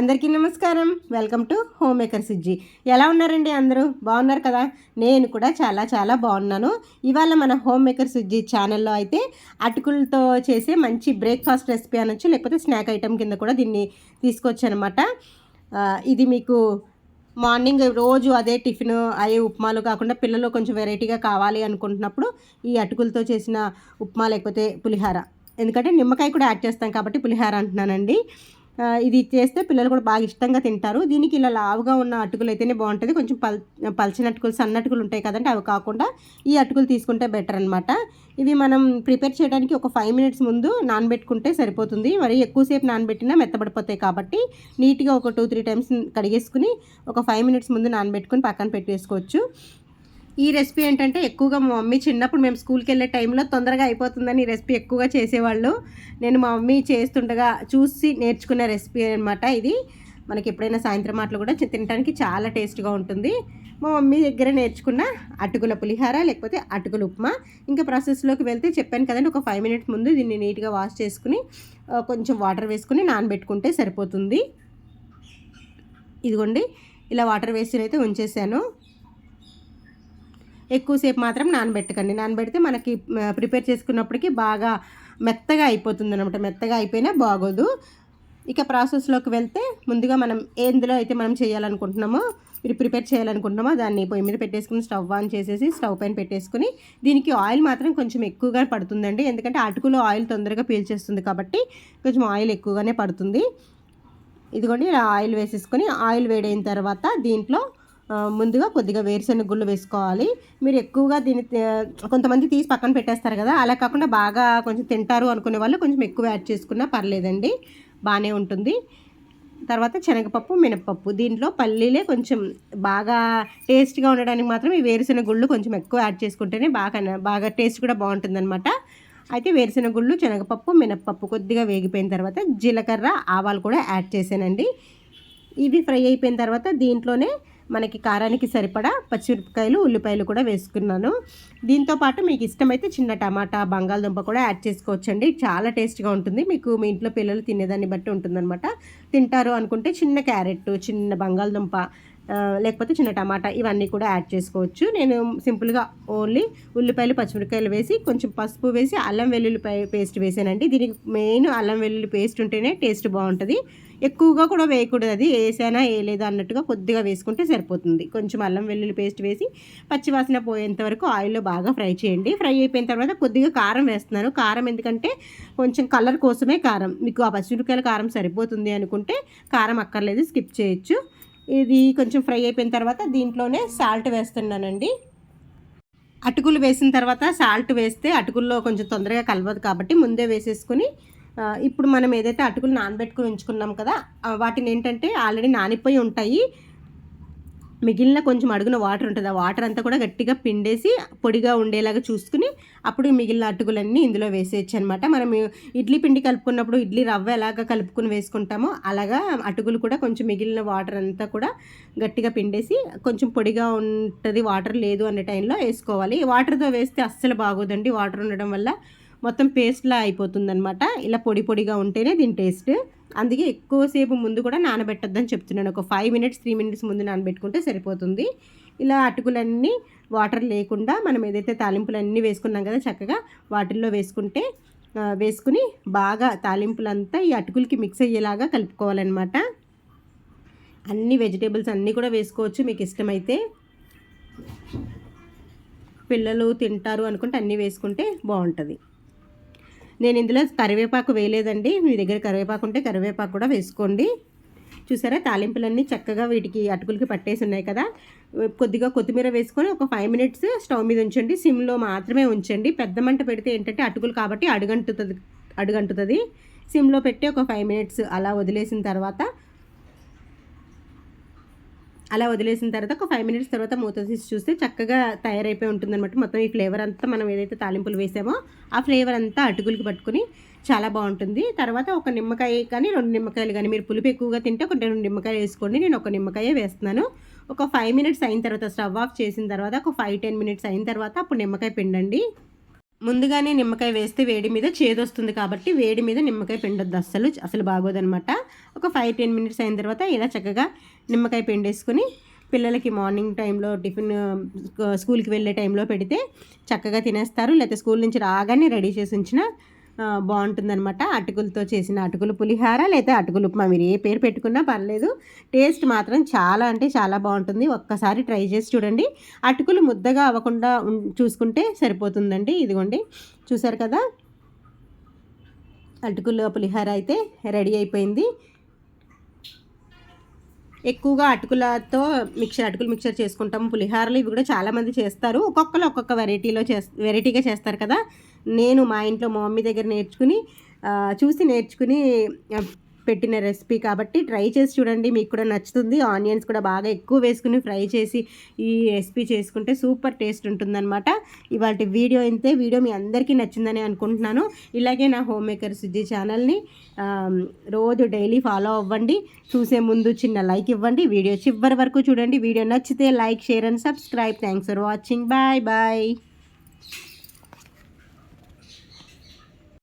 అందరికీ నమస్కారం. Welcome to home maker Sijji. ఎలా ఉన్నారండి అందరూ? బాగున్నారు కదా? నేను కూడా చాలా చాలా బాగున్నాను. ఇవాళ మన హోమ్ మేకర్ సిజ్జి ఛానల్లో అయితే అటుకులతో చేసే మంచి బ్రేక్ఫాస్ట్ రెసిపీ అనొచ్చు లేకపోతే స్నాక్ ఐటెం కింద కూడా దీన్ని తీసుకొచ్చానమాట. ఇది మీకు మార్నింగ్ రోజు అదే టిఫిన్ అయ్యే ఉప్మాలు కాకుండా పిల్లలు కొంచెం వెరైటీగా కావాలి అనుకుంటున్నప్పుడు ఈ అటుకులతో చేసిన ఉప్మా లేకపోతే పులిహార. ఎందుకంటే నిమ్మకాయ కూడా యాడ్ చేస్తాం కాబట్టి పులిహార అంటున్నానండి. ఇది చేస్తే పిల్లలు కూడా బాగా ఇష్టంగా తింటారు. దీనికి ఇలా లావుగా ఉన్న అటుకులు అయితేనే బాగుంటుంది. కొంచెం పల్ పల్చిన అటుకులు సన్న అటుకులు ఉంటాయి కదంటే అవి కాకుండా ఈ అటుకులు తీసుకుంటే బెటర్ అనమాట ఇవి మనం ప్రిపేర్ చేయడానికి ఒక ఫైవ్ మినిట్స్ ముందు నానబెట్టుకుంటే సరిపోతుంది. మరి ఎక్కువసేపు నానబెట్టినా మెత్తబడిపోతాయి కాబట్టి నీట్గా ఒక టూ త్రీ టైమ్స్ కడిగేసుకుని ఒక ఫైవ్ మినిట్స్ ముందు నానబెట్టుకుని పక్కన పెట్టేసుకోవచ్చు. ఈ రెసిపీ ఏంటంటే ఎక్కువగా మా మమ్మీ చిన్నప్పుడు మేము స్కూల్కి వెళ్ళే టైంలో తొందరగా అయిపోతుందని ఈ రెసిపీ ఎక్కువగా చేసేవాళ్ళు. నేను మా మమ్మీ చేస్తుండగా చూసి నేర్చుకున్న రెసిపీ అనమాట ఇది. మనకి ఎప్పుడైనా సాయంత్రం ఆటలు కూడా తినడానికి చాలా టేస్ట్గా ఉంటుంది. మా మమ్మీ దగ్గర నేర్చుకున్న అటుకుల పులిహార లేకపోతే అటుకుల ఉప్మా. ఇంకా ప్రాసెస్లోకి వెళ్తే చెప్పాను కదండి ఒక ఫైవ్ మినిట్స్ ముందు దీన్ని నీట్గా వాష్ చేసుకుని కొంచెం వాటర్ వేసుకుని నానబెట్టుకుంటే సరిపోతుంది. ఇదిగోండి ఇలా వాటర్ వేసి అయితే ఉంచేసాను. ఎక్కువసేపు మాత్రం నానబెట్టకండి. నానబెడితే మనకి ప్రిపేర్ చేసుకున్నప్పటికీ బాగా మెత్తగా అయిపోతుంది అనమాట మెత్తగా అయిపోయినా బాగోదు. ఇక ప్రాసెస్లోకి వెళ్తే ముందుగా మనం ఎందులో అయితే మనం చేయాలనుకుంటున్నామో మీరు ప్రిపేర్ చేయాలనుకుంటున్నామో దాన్ని పొయ్యి మీద పెట్టేసుకుని స్టవ్ ఆన్ చేసేసి స్టవ్ పైన పెట్టేసుకుని దీనికి ఆయిల్ మాత్రం కొంచెం ఎక్కువగా పడుతుందండి. ఎందుకంటే అటుకులో ఆయిల్ తొందరగా పీల్చేస్తుంది కాబట్టి కొంచెం ఆయిల్ ఎక్కువగానే పడుతుంది. ఇదిగోండి ఆయిల్ వేసేసుకొని ఆయిల్ వేడైన తర్వాత దీంట్లో ముందుగా కొద్దిగా వేరుశెనగ గుళ్ళు వేసుకోవాలి. మీరు ఎక్కువగా దీన్ని కొంతమంది తీసి పక్కన పెట్టేస్తారు కదా అలా కాకుండా బాగా కొంచెం తింటారు అనుకునే వాళ్ళు కొంచెం ఎక్కువ యాడ్ చేసుకున్నా పర్లేదండి బాగానే ఉంటుంది. తర్వాత శనగపప్పు మినపప్పు దీంట్లో పల్లీలే కొంచెం బాగా టేస్ట్గా ఉండడానికి మాత్రం ఈ వేరుశెనగ గుళ్ళు కొంచెం ఎక్కువ యాడ్ చేసుకుంటేనే బాగా బాగా టేస్ట్ కూడా బాగుంటుందన్నమాట. అయితే వేరుశెనగ గుళ్ళు శనగపప్పు మినపప్పు కొద్దిగా వేగిపోయిన తర్వాత జీలకర్ర ఆవాలు కూడా యాడ్ చేశానండి. ఇవి ఫ్రై అయిపోయిన తర్వాత దీంట్లోనే మనకి కారానికి సరిపడా పచ్చిమిరపకాయలు ఉల్లిపాయలు కూడా వేసుకున్నాను. దీంతోపాటు మీకు ఇష్టమైతే చిన్న టమాటా బంగాళదుంప కూడా యాడ్ చేసుకోవచ్చండి. చాలా టేస్ట్గా ఉంటుంది. మీకు మీ ఇంట్లో పిల్లలు తినేదాన్ని బట్టి ఉంటుందన్నమాట. తింటారు అనుకుంటే చిన్న క్యారెట్ చిన్న బంగాళదుంప లేకపోతే చిన్న టమాటా ఇవన్నీ కూడా యాడ్ చేసుకోవచ్చు. నేను సింపుల్గా ఓన్లీ ఉల్లిపాయలు పచ్చిమిరకాయలు వేసి కొంచెం పసుపు వేసి అల్లం వెల్లుల్లిపాయ పేస్ట్ వేసానండి. దీనికి మెయిన్ అల్లం వెల్లుల్లి పేస్ట్ ఉంటేనే టేస్ట్ బాగుంటుంది. ఎక్కువగా కూడా వేయకూడదు అది వేసానా వేయలేదా అన్నట్టుగా కొద్దిగా వేసుకుంటే సరిపోతుంది. కొంచెం అల్లం వెల్లుల్లి పేస్ట్ వేసి పచ్చివాసన పోయేంత వరకు ఆయిల్లో బాగా ఫ్రై చేయండి. ఫ్రై అయిపోయిన తర్వాత కొద్దిగా కారం వేస్తున్నాను. కారం ఎందుకంటే కొంచెం కలర్ కోసమే కారం. మీకు ఆ పచ్చిమిరకాయల కారం సరిపోతుంది అనుకుంటే కారం అక్కర్లేదు స్కిప్ చేయొచ్చు. ఇది కొంచెం ఫ్రై అయిపోయిన తర్వాత దీంట్లోనే సాల్ట్ వేస్తున్నానండి. అటుకులు వేసిన తర్వాత సాల్ట్ వేస్తే అటుకుల్లో కొంచెం తొందరగా కలవదు కాబట్టి ముందే వేసేసుకొని ఇప్పుడు మనం ఏదైతే అటుకులు నానబెట్టుకుని ఉంచుకున్నాం కదా వాటిని ఏంటంటే ఆల్రెడీ నానిపోయి ఉంటాయి. మిగిలిన కొంచెం అడుగున వాటర్ ఉంటుంది. ఆ వాటర్ అంతా కూడా గట్టిగా పిండేసి పొడిగా ఉండేలాగా చూసుకుని అప్పుడు మిగిలిన అటుకులన్నీ ఇందులో వేసేయచ్చు అనమాట మనం ఇడ్లీ పిండి కలుపుకున్నప్పుడు ఇడ్లీ రవ్వ ఎలాగ కలుపుకుని వేసుకుంటామో అలాగా అటుకులు కూడా కొంచెం మిగిలిన వాటర్ అంతా కూడా గట్టిగా పిండేసి కొంచెం పొడిగా ఉంటుంది. వాటర్ లేదు అనే టైంలో వేసుకోవాలి. వాటర్తో వేస్తే అస్సలు బాగోదండి. వాటర్ ఉండడం వల్ల మొత్తం పేస్ట్లా అయిపోతుందనమాట ఇలా పొడి పొడిగా ఉంటేనే దీని టేస్ట్. అందుకే ఎక్కువసేపు ముందు కూడా నానబెట్టద్దని చెప్తున్నాను. ఒక ఫైవ్ మినిట్స్ త్రీ మినిట్స్ ముందు నానబెట్టుకుంటే సరిపోతుంది. ఇలా అటుకులన్నీ వాటర్ లేకుండా మనం ఏదైతే తాలింపులన్నీ వేసుకున్నాం కదా చక్కగా వాటిల్లో వేసుకుంటే వేసుకుని బాగా తాలింపులంతా ఈ అటుకులకి మిక్స్ అయ్యేలాగా కలుపుకోవాలన్నమాట. అన్ని వెజిటేబుల్స్ అన్నీ కూడా వేసుకోవచ్చు మీకు ఇష్టమైతే. పిల్లలు తింటారు అనుకుంటే అన్నీ వేసుకుంటే బాగుంటుంది. నేను ఇందులో కరివేపాకు వేయలేదండి. మీ దగ్గర కరివేపాకు ఉంటే కరివేపాకు కూడా వేసుకోండి. చూసారా? తాలింపులన్నీ చక్కగా వీటికి అటుకులకి పట్టేసి ఉన్నాయి కదా. కొద్దిగా కొత్తిమీర వేసుకొని ఒక ఫైవ్ మినిట్స్ స్టవ్ మీద ఉంచండి. సిమ్లో మాత్రమే ఉంచండి. పెద్ద మంట పెడితే ఏంటంటే అటుకులు కాబట్టి అడుగంటుతుంది అడుగంటుతుంది. సిమ్లో పెట్టి ఒక ఫైవ్ మినిట్స్ అలా వదిలేసిన తర్వాత అలా వదిలేసిన తర్వాత ఒక ఫైవ్ మినిట్స్ తర్వాత మూత తీసి చూస్తే చక్కగా తయారైపోయి ఉంటుందన్నమాట. మొత్తం ఈ ఫ్లేవర్ అంతా మనం ఏదైతే తాలింపులు వేసామో ఆ ఫ్లేవర్ అంతా అటుకులకి పట్టుకుని చాలా బాగుంటుంది. తర్వాత ఒక నిమ్మకాయ కానీ రెండు నిమ్మకాయలు కానీ మీరు పులుపు ఎక్కువగా తింటే ఒక రెండు నిమ్మకాయలు వేసుకోండి. నేను ఒక నిమ్మకాయ వేస్తున్నాను. ఒక ఫైవ్ మినిట్స్ అయిన తర్వాత స్టవ్ ఆఫ్ చేసిన తర్వాత ఒక ఫైవ్ టెన్ మినిట్స్ అయిన తర్వాత అప్పుడు నిమ్మకాయ పిండండి. ముందుగానే నిమ్మకాయ వేస్తే వేడి మీద చేదొస్తుంది కాబట్టి వేడి మీద నిమ్మకాయ పిండొద్దు అస్సలు అసలు బాగోదనమాట. ఒక ఫైవ్ టెన్ మినిట్స్ అయిన తర్వాత ఇలా చక్కగా నిమ్మకాయ పిండేసుకుని పిల్లలకి మార్నింగ్ టైంలో టిఫిన్ స్కూల్కి వెళ్ళే టైంలో పెడితే చక్కగా తినేస్తారు. లేకపోతే స్కూల్ నుంచి రాగానే రెడీ చేసి ఉంచిన బాగుంటుందన్నమాట. అటుకులతో చేసిన అటుకులు పులిహార లేదా అటుకులు ఉప్మా. మీరు ఏ పేరు పెట్టుకున్నా పర్లేదు. టేస్ట్ మాత్రం చాలా అంటే చాలా బాగుంటుంది. ఒక్కసారి ట్రై చేసి చూడండి. అటుకులు ముద్దగా అవ్వకుండా చూసుకుంటే సరిపోతుందండి. ఇదిగోండి. చూసారు కదా? అటుకులు పులిహార అయితే రెడీ అయిపోయింది. ఎక్కువగా అటుకులతో మిక్చర్ అటుకులు మిక్చర్ చేసుకుంటాము. పులిహారలు ఇవి కూడా చాలామంది చేస్తారు. ఒక్కొక్కరు ఒక్కొక్క వెరైటీలో చేస్ వెరైటీగా చేస్తారు కదా. నేను మా ఇంట్లో మా మమ్మీ దగ్గర నేర్చుకుని చూసి నేర్చుకుని పెట్టిన రెసిపీ కాబట్టి ట్రై చేసి చూడండి. మీకు కూడా నచ్చుతుంది. ఆనియన్స్ కూడా బాగా ఎక్కువ వేసుకుని ఫ్రై చేసి ఈ రెసిపీ చేసుకుంటే సూపర్ టేస్ట్ ఉంటుందన్నమాట. ఇవాళ వీడియో అయితే వీడియో మీ అందరికీ నచ్చిందని అనుకుంటున్నాను. ఇలాగే నా హోమ్ మేకర్ సుజీ ఛానల్ని రోజు డైలీ ఫాలో అవ్వండి. చూసే ముందు చిన్న లైక్ ఇవ్వండి. వీడియో చివరి వరకు చూడండి. వీడియో నచ్చితే like share and subscribe. Thanks for watching. Bye bye.